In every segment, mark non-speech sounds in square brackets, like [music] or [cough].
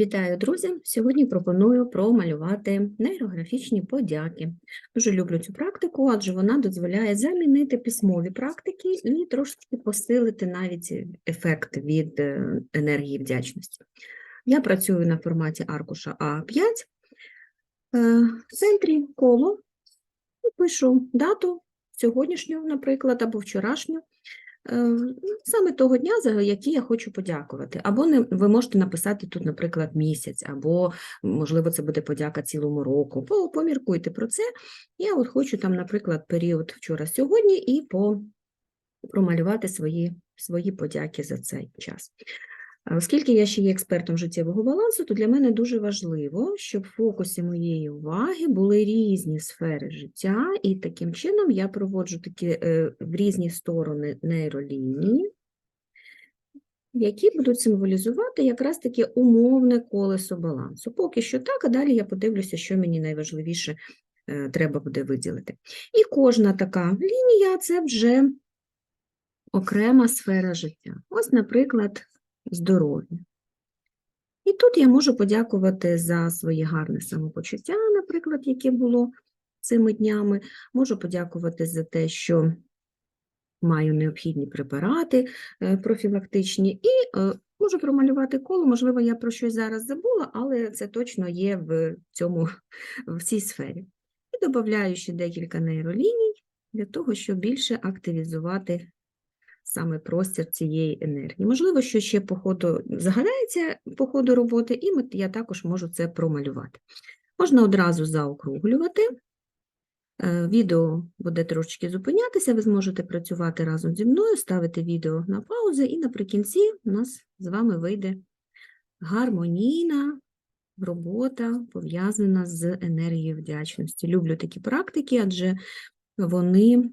Вітаю, друзі! Сьогодні пропоную промалювати нейрографічні подяки. Дуже люблю цю практику, адже вона дозволяє замінити письмові практики і трошки посилити навіть ефект від е, енергії вдячності. Я працюю на форматі аркуша А5, Е, в центрі коло і пишу дату сьогоднішню, наприклад, або вчорашню. Е, Саме того дня, за який я хочу подякувати. Або не, ви можете написати тут, наприклад, місяць, або, можливо, це буде подяка цілому року. Поміркуйте про це. Я от хочу там, наприклад, період вчора-сьогодні і по, промалювати свої, свої подяки за цей час. Оскільки я ще є експертом життєвого балансу, то для мене дуже важливо, щоб в фокусі моєї уваги були різні сфери життя, і таким чином я проводжу такі е, в різні сторони нейролінії, які будуть символізувати якраз таке умовне колесо балансу. Поки що так, а далі я подивлюся, що мені найважливіше е, треба буде виділити. І кожна така лінія це вже окрема сфера життя. Ось, наприклад, здоров'я. І тут я можу подякувати за своє гарне самопочуття, наприклад, яке було цими днями. Можу подякувати за те, що маю необхідні препарати е, профілактичні, і е, можу промалювати коло. Можливо, я про щось зараз забула, але це точно є в цьому в цій сфері. І додаю ще декілька нейроліній для того, щоб більше активізувати саме простір цієї енергії. Можливо, що ще по ходу загадається по ходу роботи, і я також можу це промалювати. Можна одразу заокруглювати. Е, Відео буде трошечки зупинятися, ви зможете працювати разом зі мною, ставити відео на паузу, і наприкінці у нас з вами вийде гармонійна робота, пов'язана з енергією вдячності. Люблю такі практики, адже вони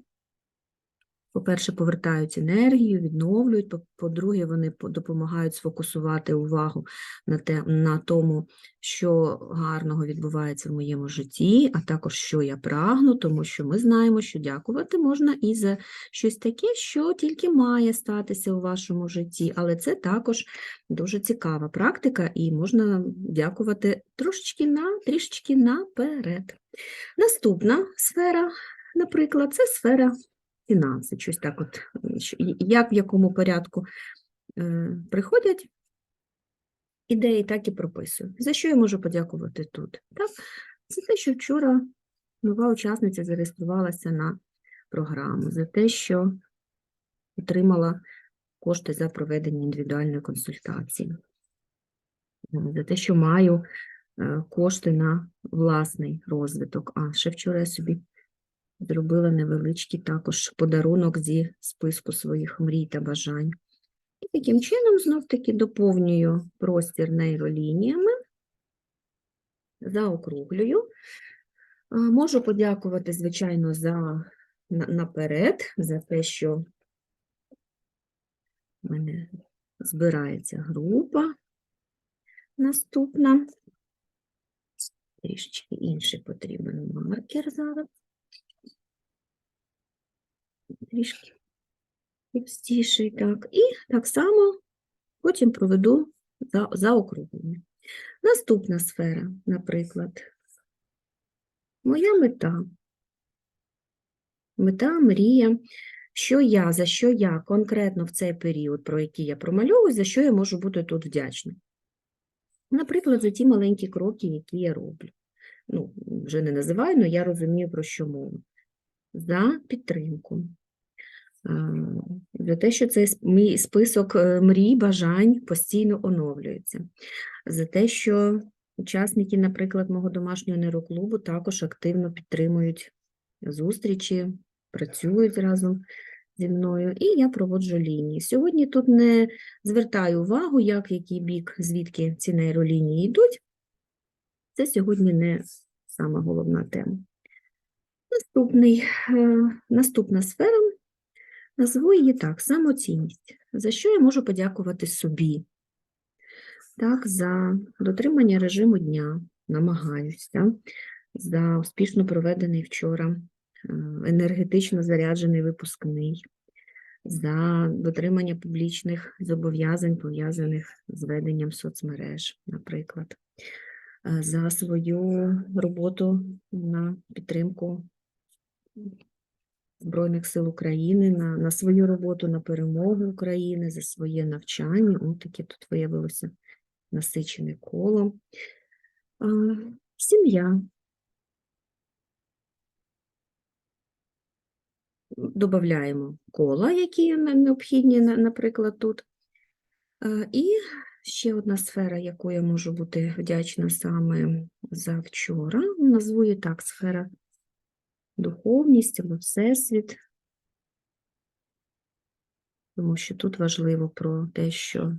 по-перше, повертають енергію, відновлюють, по- по-друге, вони допомагають сфокусувати увагу на, те, на тому, що гарного відбувається в моєму житті, а також що я прагну, тому що ми знаємо, що дякувати можна і за щось таке, що тільки має статися у вашому житті, але це також дуже цікава практика, і можна дякувати трошечки на, трішечки наперед. Наступна сфера, наприклад, це сфера фінанси, щось так от, е, як в якому порядку е, приходять ідеї, так і прописую. За що я можу подякувати тут? Так, за те, що вчора нова учасниця зареєструвалася на програму, за те, що отримала кошти за проведення індивідуальної консультації, е, за те, що маю кошти на власний розвиток. А ще вчора я собі зробила невеличкий також подарунок зі списку своїх мрій та бажань. І таким чином знов-таки доповнюю простір нейролініями, заокруглюю. Можу подякувати, звичайно, за наперед, за те, що в мене збирається група наступна. Трішечки інший потрібен маркер зараз. Трішки товстіший, так. І так само потім проведу за, заокруглення. Наступна сфера, наприклад, моя мета. Мета, мрія, що я, за що я конкретно в цей період, про який я промальовую, за що я можу бути тут вдячна. Наприклад, за ті маленькі кроки, які я роблю. Ну, вже не називаю, але я розумію, про що мова. За підтримку. За те, що цей мій список е, мрій, бажань постійно оновлюється. За те, що учасники, наприклад, мого домашнього нейроклубу також активно підтримують зустрічі, працюють разом зі мною, і я проводжу лінії. Сьогодні тут не звертаю увагу, як який бік, звідки ці нейролінії йдуть. Це сьогодні не сама головна тема. Наступний, е, наступна сфера, назву її так, самоцінність. За що я можу подякувати собі? Так, за дотримання режиму дня, намагаюся, за успішно проведений вчора е, енергетично заряджений випускний, за дотримання публічних зобов'язань, пов'язаних з веденням соцмереж, наприклад, е, за свою роботу на підтримку Збройних сил України, на, на свою роботу на перемогу України, за своє навчання. Ось таке тут виявилося насичене коло. А, Сім'я. Додаємо кола, які необхідні, наприклад, тут. Е, І ще одна сфера, яку я можу бути вдячна саме за вчора. Назву її так, сфера духовність або всесвіт. Тому що тут важливо про те, що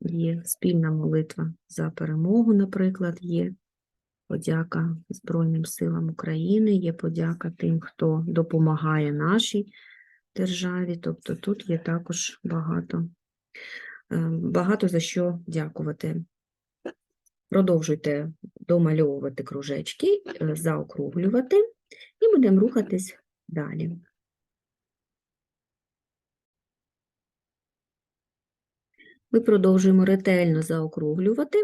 є спільна молитва за перемогу, наприклад, є подяка Збройним силам України, є подяка тим, хто допомагає нашій державі. Тобто тут є також багато, е, багато за що дякувати. Продовжуйте домальовувати кружечки, е, заокруглювати, і будемо рухатись далі. Ми продовжуємо ретельно заокруглювати,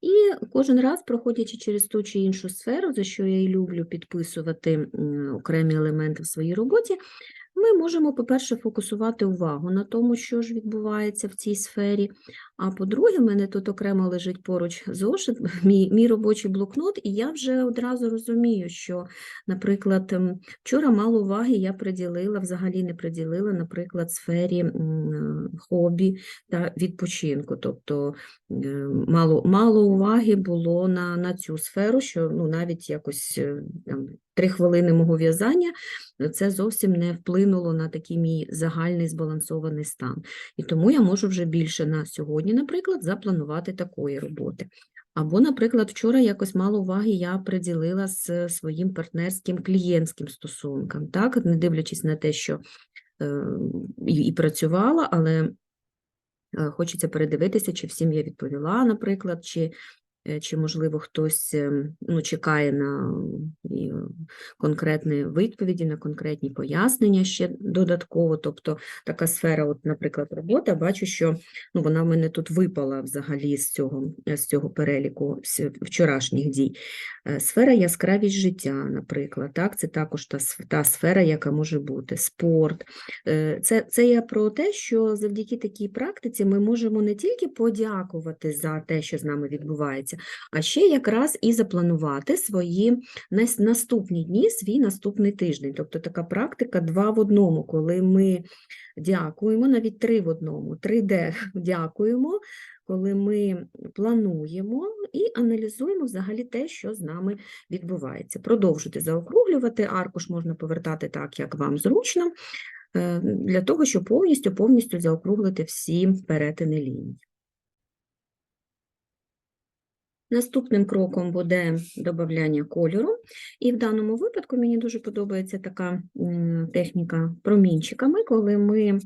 і кожен раз, проходячи через ту чи іншу сферу, за що я і люблю підписувати окремі елементи в своїй роботі, ми можемо, по-перше, фокусувати увагу на тому, що ж відбувається в цій сфері. А по-друге, в мене тут окремо лежить поруч зошит, [laughs] мій, мій робочий блокнот, і я вже одразу розумію, що, наприклад, ем, вчора мало уваги я приділила, взагалі не приділила, наприклад, сфері хобі та відпочинку. Тобто е, мало, мало уваги було на, на цю сферу, що ну, навіть якось е, там, три хвилини мого в'язання це зовсім не вплинуло на такий мій загальний збалансований стан. І тому я можу вже більше на сьогодні, наприклад, запланувати такої роботи. Або, наприклад, вчора якось мало уваги я приділила з своїм партнерським клієнтським стосункам, так, не дивлячись на те, що е, і, працювала, але е, хочеться передивитися, чи всім я відповіла, наприклад, чи, е, чи можливо, хтось е, ну, чекає на конкретні відповіді, на конкретні пояснення ще додатково. Тобто така сфера, от, наприклад, робота, бачу, що ну, вона в мене тут випала взагалі з цього, з цього переліку вчорашніх дій. Е, Сфера яскравість життя, наприклад, так, це також та, та сфера, яка може бути, спорт. Е, Це, це я про те, що завдяки такій практиці ми можемо не тільки подякувати за те, що з нами відбувається, а ще якраз і запланувати свої нас- наступні дні, свій наступний тиждень. Тобто така практика два в одному, коли ми дякуємо, навіть три в одному, 3D [laughs] дякуємо, коли ми плануємо і аналізуємо взагалі те, що з нами відбувається. Продовжуйте заокруглювати, аркуш можна повертати так, як вам зручно, е, для того, щоб повністю, повністю заокруглити всі перетини ліній. Наступним кроком буде додавання кольору, і в даному випадку мені дуже подобається така техніка промінчиками, коли ми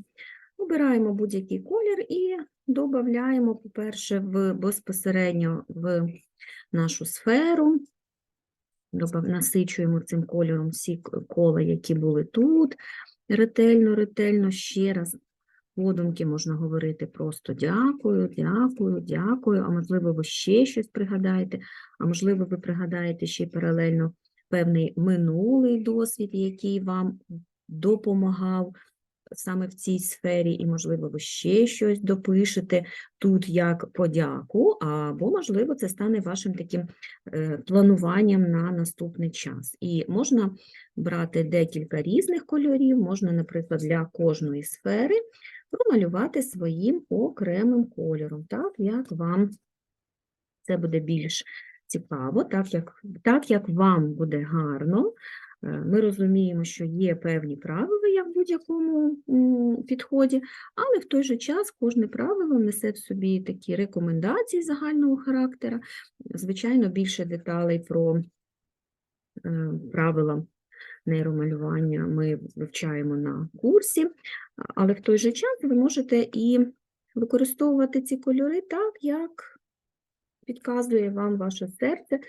обираємо будь-який колір і додаємо, по-перше, в, безпосередньо в нашу сферу, насичуємо цим кольором всі кола, які були тут, ретельно, ретельно, ще раз подумки можна говорити просто дякую, дякую, дякую, а можливо, ви ще щось пригадаєте, а можливо, ви пригадаєте ще паралельно певний минулий досвід, який вам допомагав саме в цій сфері, і, можливо, ви ще щось допишете тут як подяку, або, можливо, це стане вашим таким е, плануванням на наступний час. І можна брати декілька різних кольорів, можна, наприклад, для кожної сфери промалювати своїм окремим кольором, так як вам це буде більш цікаво, так як, так як вам буде гарно. Ми розуміємо, що є певні правила, як в будь-якому підході, але в той же час кожне правило несе в собі такі рекомендації загального характера. Звичайно, більше деталей про е, правила нейромалювання ми вивчаємо на курсі, але в той же час ви можете і використовувати ці кольори так, як підказує вам ваше серце.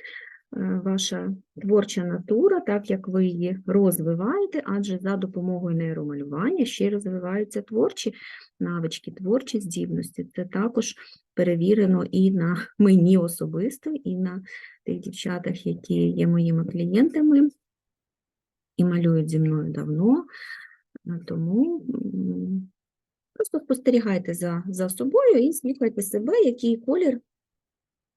Ваша творча натура, так як ви її розвиваєте, адже за допомогою нейромалювання ще розвиваються творчі навички, творчі здібності. Це також перевірено і на мені особисто, і на тих дівчатах, які є моїми клієнтами і малюють зі мною давно. Е, Тому просто спостерігайте за, за собою і слухайте себе, який колір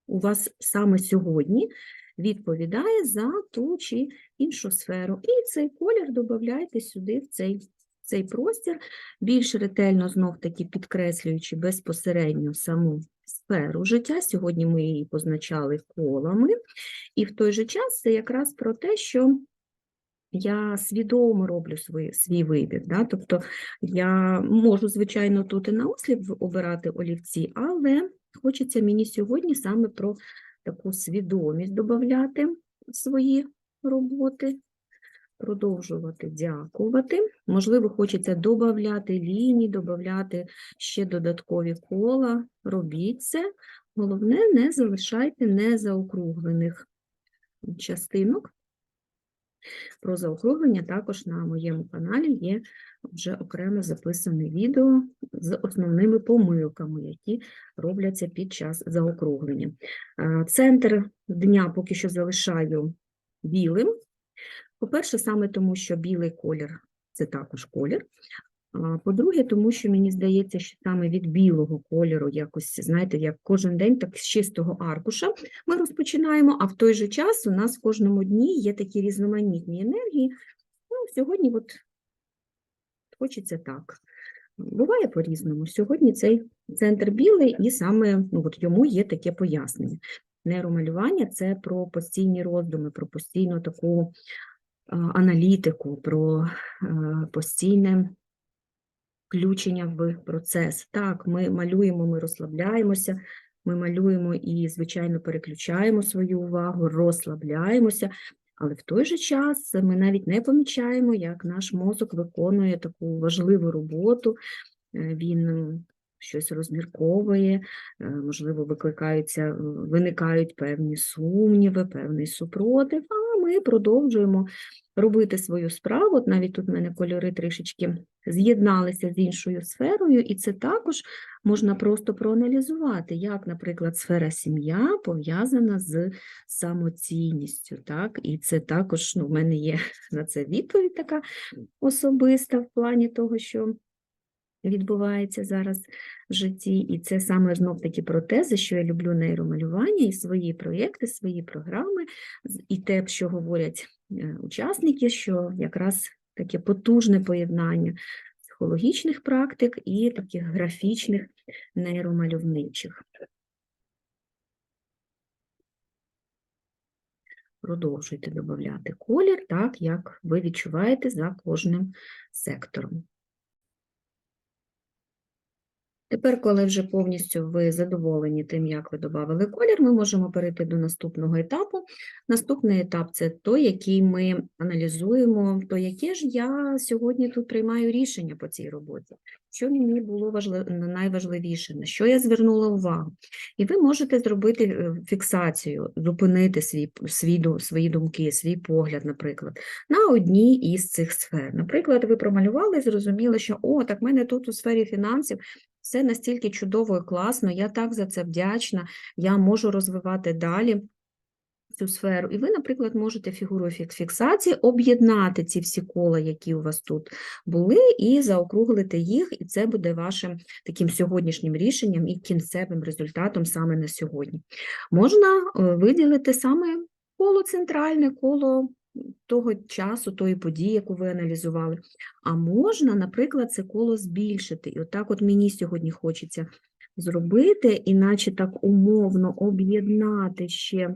у вас саме сьогодні відповідає за ту чи іншу сферу. І цей колір додавайте сюди, в цей, цей простір, більш ретельно знов-таки підкреслюючи безпосередньо саму сферу життя. Сьогодні ми її позначали колами. І в той же час це якраз про те, що я свідомо роблю свій, свій вибір. Да? Тобто я можу, звичайно, тут і наосліп обирати олівці, але хочеться мені сьогодні саме про таку свідомість додати свої роботи, продовжувати дякувати. Можливо, хочеться додати лінії, додати ще додаткові кола. Робіть це. Головне, не залишайте незаокруглених частинок. Про заокруглення також на моєму каналі є вже окремо записане відео з основними помилками, які робляться під час заокруглення. Е, Центр дня поки що залишаю білим. По-перше, саме тому, що білий колір це також колір. По-друге, тому що мені здається, що саме від білого кольору, якось, знаєте, як кожен день, так з чистого аркуша ми розпочинаємо, а в той же час у нас в кожному дні є такі різноманітні енергії. Ну, сьогодні от хочеться так. Буває по-різному. Сьогодні цей центр білий, і саме ну, от йому є таке пояснення. Нейромалювання – це про постійні роздуми, про постійну таку аналітику, про постійне включення в процес. Так, ми малюємо, ми розслабляємося, ми малюємо і, звичайно, переключаємо свою увагу, розслабляємося, але в той же час ми навіть не помічаємо, як наш мозок виконує таку важливу роботу, е, він щось розмірковує, е, можливо, викликаються, е, виникають певні сумніви, певний супротив, ми продовжуємо робити свою справу. От навіть тут в мене кольори трішечки з'єдналися з іншою сферою, і це також можна просто проаналізувати, як, наприклад, сфера сім'я пов'язана з самоцінністю. Так? І це також ну, в мене є [laughs] на це відповідь така особиста в плані того, що відбувається зараз в житті. І це саме знов-таки про те, за що я люблю нейромалювання і свої проєкти, свої програми, і те, що говорять е, учасники, що якраз таке потужне поєднання психологічних практик і таких графічних нейромальовничих. Продовжуйте додати колір так, як ви відчуваєте за кожним сектором. Тепер, коли вже повністю ви задоволені тим, як ви додали колір, ми можемо перейти до наступного етапу. Наступний етап це той, який ми аналізуємо, то яке ж я сьогодні тут приймаю рішення по цій роботі, що мені було важлив... найважливіше, на що я звернула увагу. І ви можете зробити е, фіксацію, зупинити свій, свій, свої думки, свій погляд, наприклад, на одній із цих сфер. Наприклад, ви промалювали і зрозуміли, що о, так в мене тут у сфері фінансів все настільки чудово і класно, я так за це вдячна, я можу розвивати далі цю сферу. І ви, наприклад, можете фігурою фіксації об'єднати ці всі кола, які у вас тут були, і заокруглити їх, і це буде вашим таким сьогоднішнім рішенням і кінцевим результатом саме на сьогодні. Можна е, виділити саме коло центральне, коло того часу, тої події, яку ви аналізували. А можна, наприклад, це коло збільшити. І отак от мені сьогодні хочеться зробити, іначе так умовно об'єднати ще,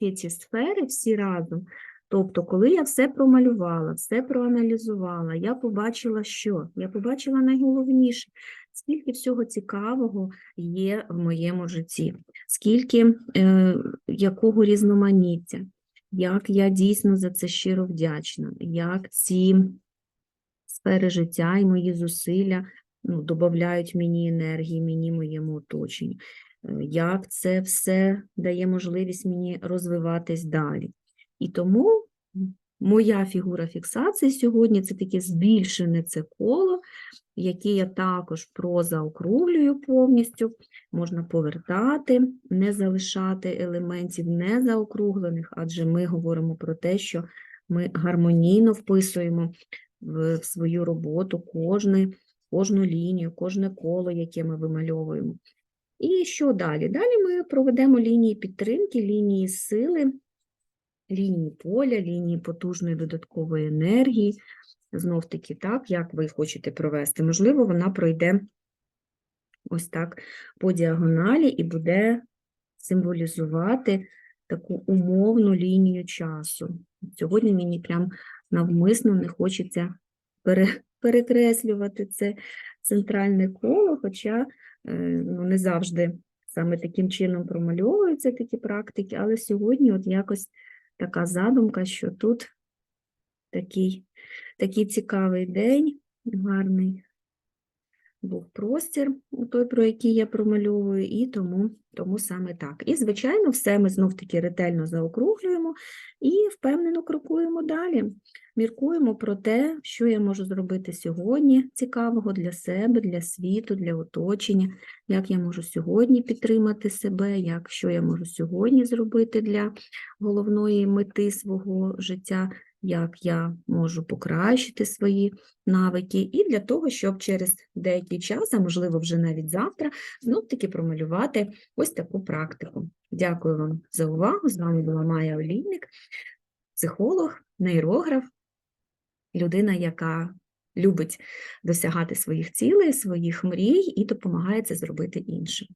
ще ці сфери всі разом. Тобто, коли я все промалювала, все проаналізувала, я побачила що? Я побачила найголовніше, скільки всього цікавого є в моєму житті, скільки е, якого різноманіття, як я дійсно за це щиро вдячна, як ці сфери життя і мої зусилля ну, додають мені енергії, мені, моєму оточенню. як це все дає можливість мені розвиватись далі. І тому моя фігура фіксації сьогодні це таке збільшене це коло, яке я також прозаокруглюю повністю. Можна повертати, не залишати елементів незаокруглених, адже ми говоримо про те, що ми гармонійно вписуємо в, свою роботу кожне, кожну лінію, кожне коло, яке ми вимальовуємо. І що далі? Далі ми проведемо лінії підтримки, лінії сили, лінії поля, лінії потужної додаткової енергії. Знов таки, так, як ви хочете провести. Можливо, вона пройде ось так по діагоналі і буде символізувати таку умовну лінію часу. Сьогодні мені прям навмисно не хочеться пере, перекреслювати це центральне коло, хоча е, ну, не завжди саме таким чином промальовуються такі практики, але сьогодні от якось така задумка, що тут такий, такий цікавий день, гарний був простір, той, про який я промальовую, і тому, тому саме так. І, звичайно, все ми знов-таки ретельно заокруглюємо і впевнено крокуємо далі. Міркуємо про те, що я можу зробити сьогодні цікавого для себе, для світу, для оточення, як я можу сьогодні підтримати себе, як що я можу сьогодні зробити для головної мети свого життя, як я можу покращити свої навики, і для того, щоб через деякий час, а можливо вже навіть завтра, знов-таки промалювати ось таку практику. Дякую вам за увагу. З вами була Майя Олійник, психолог, нейрограф, людина, яка любить досягати своїх цілей, своїх мрій і допомагає це зробити іншим.